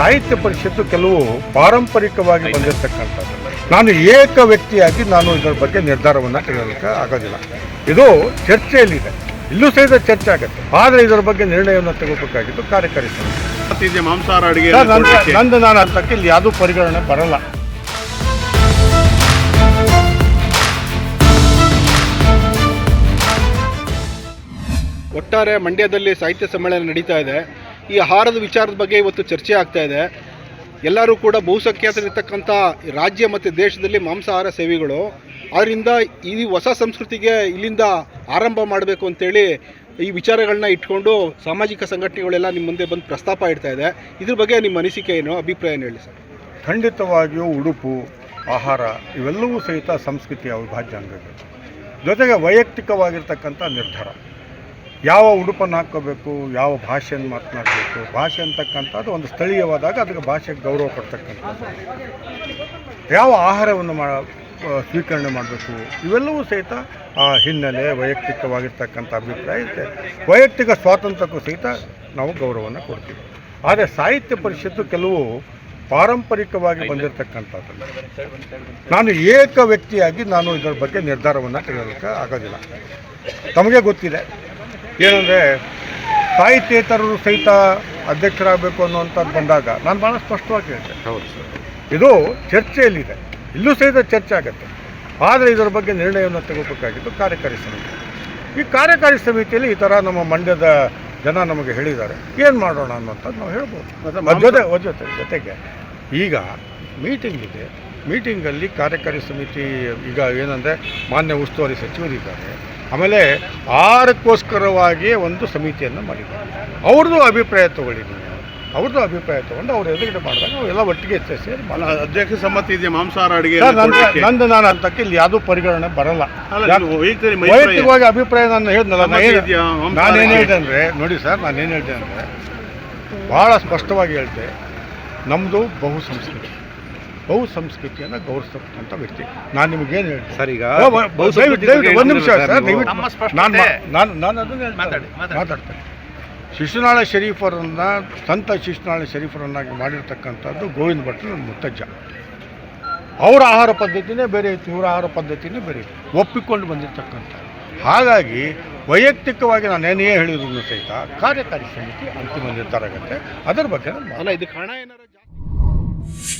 ಸಾಹಿತ್ಯ ಪರಿಷತ್ತು ಕೆಲವು ಪಾರಂಪರಿಕವಾಗಿ ಬಂದಿರತಕ್ಕಂಥದ್ದು. ನಾನು ಏಕ ವ್ಯಕ್ತಿಯಾಗಿ ನಾನು ಇದರ ಬಗ್ಗೆ ನಿರ್ಧಾರವನ್ನು ತೆಗೆಯೋದಕ್ಕೆ ಆಗೋದಿಲ್ಲ. ಇದು ಚರ್ಚೆಯಲ್ಲಿದೆ. ಇಲ್ಲೂ ಸಹಿತ ಚರ್ಚೆ ಆಗುತ್ತೆ. ಆದರೆ ಇದರ ಬಗ್ಗೆ ನಿರ್ಣಯವನ್ನು ತಗೋಬೇಕಾಗಿದ್ದು ಕಾರ್ಯಕಾರಿ ಸಮಿತಿ. ಮಾಂಸಾಹಾರ ಅಡುಗೆ ನಂದು ನಾನು ಅರ್ಥಕ್ಕೆ ಇಲ್ಲಿ ಯಾವುದೂ ಪರಿಗಣನೆ ಬರಲ್ಲ. ಒಟ್ಟಾರೆ ಮಂಡ್ಯದಲ್ಲಿ ಸಾಹಿತ್ಯ ಸಮ್ಮೇಳನ ನಡೀತಾ ಇದೆ. ಈ ಆಹಾರದ ವಿಚಾರದ ಬಗ್ಗೆ ಇವತ್ತು ಚರ್ಚೆ ಆಗ್ತಾ ಇದೆ. ಎಲ್ಲರೂ ಕೂಡ ಬಹುಸಂಖ್ಯಾತರಿರ್ತಕ್ಕಂಥ ರಾಜ್ಯ ಮತ್ತು ದೇಶದಲ್ಲಿ ಮಾಂಸಾಹಾರ ಸೇವೆಗಳು. ಆದ್ದರಿಂದ ಈ ಹೊಸ ಸಂಸ್ಕೃತಿಗೆ ಇಲ್ಲಿಂದ ಆರಂಭ ಮಾಡಬೇಕು ಅಂತೇಳಿ ಈ ವಿಚಾರಗಳನ್ನ ಇಟ್ಕೊಂಡು ಸಾಮಾಜಿಕ ಸಂಘಟನೆಗಳೆಲ್ಲ ನಿಮ್ಮ ಮುಂದೆ ಬಂದು ಪ್ರಸ್ತಾಪ ಇಡ್ತಾ ಇದೆ. ಇದ್ರ ಬಗ್ಗೆ ನಿಮ್ಮ ಅನಿಸಿಕೆ ಏನು, ಅಭಿಪ್ರಾಯ ಹೇಳಿ ಸರ್? ಖಂಡಿತವಾಗಿಯೂ ಉಡುಪು, ಆಹಾರ ಇವೆಲ್ಲವೂ ಸಹಿತ ಸಂಸ್ಕೃತಿಯ ಅವಿಭಾಜ್ಯ ಅಂಗಗಳು. ಜೊತೆಗೆ ವೈಯಕ್ತಿಕವಾಗಿರ್ತಕ್ಕಂಥ ನಿರ್ಧಾರ. ಯಾವ ಉಡುಪನ್ನು ಹಾಕ್ಕೋಬೇಕು, ಯಾವ ಭಾಷೆಯನ್ನು ಮಾತನಾಡಬೇಕು, ಭಾಷೆ ಅಂತಕ್ಕಂಥದ್ದು ಒಂದು ಸ್ಥಳೀಯವಾದಾಗ ಅದಕ್ಕೆ ಭಾಷೆಗೆ ಗೌರವ ಕೊಡ್ತಕ್ಕಂಥದ್ದು. ಯಾವ ಆಹಾರವನ್ನು ಮಾ ಸ್ವೀಕರಣೆ ಮಾಡಬೇಕು, ಇವೆಲ್ಲವೂ ಸಹಿತ ಆ ಹಿನ್ನೆಲೆ ವೈಯಕ್ತಿಕವಾಗಿರ್ತಕ್ಕಂಥ ಅಭಿಪ್ರಾಯ ಇದೆ. ವೈಯಕ್ತಿಕ ಸ್ವಾತಂತ್ರ್ಯಕ್ಕೂ ಸಹಿತ ನಾವು ಗೌರವವನ್ನು ಕೊಡ್ತೀವಿ. ಆದರೆ ಸಾಹಿತ್ಯ ಪರಿಷತ್ತು ಕೆಲವು ಪಾರಂಪರಿಕವಾಗಿ ಬಂದಿರತಕ್ಕಂಥದ್ದು ನಾನು ಏಕ ವ್ಯಕ್ತಿಯಾಗಿ ನಾನು ಇದರ ಬಗ್ಗೆ ನಿರ್ಧಾರವನ್ನು ತೆಗೆಯೋದಕ್ಕೆ ಆಗೋದಿಲ್ಲ. ತಮಗೆ ಗೊತ್ತಿದೆ. ಏನಂದರೆ ಸಾಹಿತ್ಯೇತರರು ಸಹಿತ ಅಧ್ಯಕ್ಷರಾಗಬೇಕು ಅನ್ನುವಂಥದ್ದು ಬಂದಾಗ ನಾನು ಭಾಳ ಸ್ಪಷ್ಟವಾಗಿ ಹೇಳ್ತೇನೆ. ಹೌದು ಸರ್. ಇದು ಚರ್ಚೆಯಲ್ಲಿದೆ. ಇಲ್ಲೂ ಸಹಿತ ಚರ್ಚೆ ಆಗುತ್ತೆ. ಆದರೆ ಇದರ ಬಗ್ಗೆ ನಿರ್ಣಯವನ್ನು ತಗೋಬೇಕಾಗಿದ್ದು ಕಾರ್ಯಕಾರಿ ಸಮಿತಿ. ಈ ಕಾರ್ಯಕಾರಿ ಸಮಿತಿಯಲ್ಲಿ ಈ ಥರ ನಮ್ಮ ಮಂಡ್ಯದ ಜನ ನಮಗೆ ಹೇಳಿದ್ದಾರೆ. ಏನು ಮಾಡೋಣ ಅನ್ನುವಂಥದ್ದು ನಾವು ಹೇಳ್ಬೋದು. ಜೊತೆ ಜೊತೆ ಜೊತೆಗೆ ಈಗ ಮೀಟಿಂಗ್ ಇದೆ. ಮೀಟಿಂಗಲ್ಲಿ ಕಾರ್ಯಕಾರಿ ಸಮಿತಿ ಈಗ ಏನಂದರೆ ಮಾನ್ಯ ಉಸ್ತುವಾರಿ ಸಚಿವರಿದ್ದಾರೆ. ಆಮೇಲೆ ಆರಕ್ಕೋಸ್ಕರವಾಗಿ ಒಂದು ಸಮಿತಿಯನ್ನು ಮಾಡಿದ್ದಾರೆ ಅವ್ರದ್ದು ಅಭಿಪ್ರಾಯ ತಗೊಳ್ಳಿ. ನೀವು ಅವ್ರದ್ದು ಅಭಿಪ್ರಾಯ ತೊಗೊಂಡು ಅವ್ರು ಎದುರುಗಡೆ ಮಾಡಿದಾಗ ನಾವೆಲ್ಲ ಒಟ್ಟಿಗೆ ಸೇರಿ ಅಧ್ಯಕ್ಷ ಸಮ್ಮತಿ ಇದೆ ಮಾಂಸಾಹಾರ ಅಡುಗೆ ನಂದು ನಾನು ಅಂತಕ್ಕೆ ಇಲ್ಲಿ ಯಾವುದೂ ಪರಿಗಣನೆ ಬರಲ್ಲ. ವೈಯಕ್ತಿಕ ವೈಯಕ್ತಿಕವಾಗಿ ಅಭಿಪ್ರಾಯ ನಾನು ಹೇಳಿದ್ನಲ್ಲ ನಾನು ಏನು- ಇದೆಯಾ? ನಾನೇನು ಹೇಳಿದೆ ಅಂದರೆ ನೋಡಿ ಸರ್ ನಾನೇನು ಹೇಳಿದೆ ಅಂದರೆ ಭಾಳ ಸ್ಪಷ್ಟವಾಗಿ ಹೇಳ್ತೆ. ನಮ್ಮದು ಬಹು ಸಂಸ್ಕೃತಿ. ಬಹು ಸಂಸ್ಕೃತಿಯನ್ನು ಗೌರವಿಸ್ತಕ್ಕಂಥ ವ್ಯಕ್ತಿ. ನಾನು ನಿಮಗೇನು ಹೇಳ್ತೀನಿ? ಸರ್ ಈಗ ಒಂದು ನಿಮಿಷ ಸರ್ ದಯವಿಟ್ಟು. ನಾನು ನಾನು ನಾನು ಅದನ್ನ ಮಾತಾಡ್ತೇನೆ. ಶಿಶುನಾಳ ಶರೀಫರನ್ನು ಸಂತ ಶಿಶುನಾಳ ಶರೀಫರನ್ನಾಗಿ ಮಾಡಿರ್ತಕ್ಕಂಥದ್ದು ಗೋವಿಂದ ಭಟ್ರು ನನ್ನ ಮುತ್ತಜ್ಜ. ಅವರ ಆಹಾರ ಪದ್ಧತಿನೇ ಬೇರೆ ಇತ್ತು ಇವರ ಆಹಾರ ಪದ್ಧತಿನೇ ಬೇರೆ ಇತ್ತು. ಒಪ್ಪಿಕೊಂಡು ಬಂದಿರತಕ್ಕಂಥ. ಹಾಗಾಗಿ ವೈಯಕ್ತಿಕವಾಗಿ ನಾನು ಏನೇ ಹೇಳಿದ್ರು ಸಹಿತ ಕಾರ್ಯಕಾರಿ ಸಮಿತಿ ಅಂತಿಮ ನಿರ್ಧಾರ ಆಗುತ್ತೆ. ಅದರ ಬಗ್ಗೆ ನಾನು ಅಲ್ಲ ಇದಕ್ಕೆ ಹಣ ಏನಾರ ಜಾಸ್ತಿ